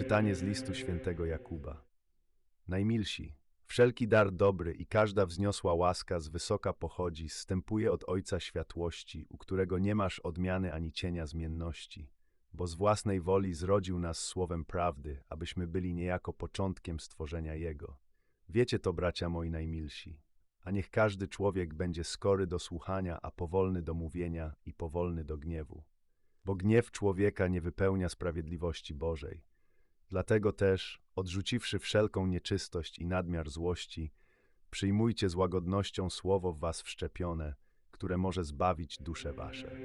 Czytanie z listu świętego Jakuba. Najmilsi, wszelki dar dobry i każda wzniosła łaska z wysoka pochodzi, zstępuje od Ojca Światłości, u którego nie masz odmiany ani cienia zmienności, bo z własnej woli zrodził nas słowem prawdy, abyśmy byli niejako początkiem stworzenia Jego. Wiecie to, bracia moi najmilsi. A niech każdy człowiek będzie skory do słuchania, a powolny do mówienia i powolny do gniewu. Bo gniew człowieka nie wypełnia sprawiedliwości Bożej. Dlatego też, odrzuciwszy wszelką nieczystość i nadmiar złości, przyjmujcie z łagodnością słowo w was wszczepione, które może zbawić dusze wasze.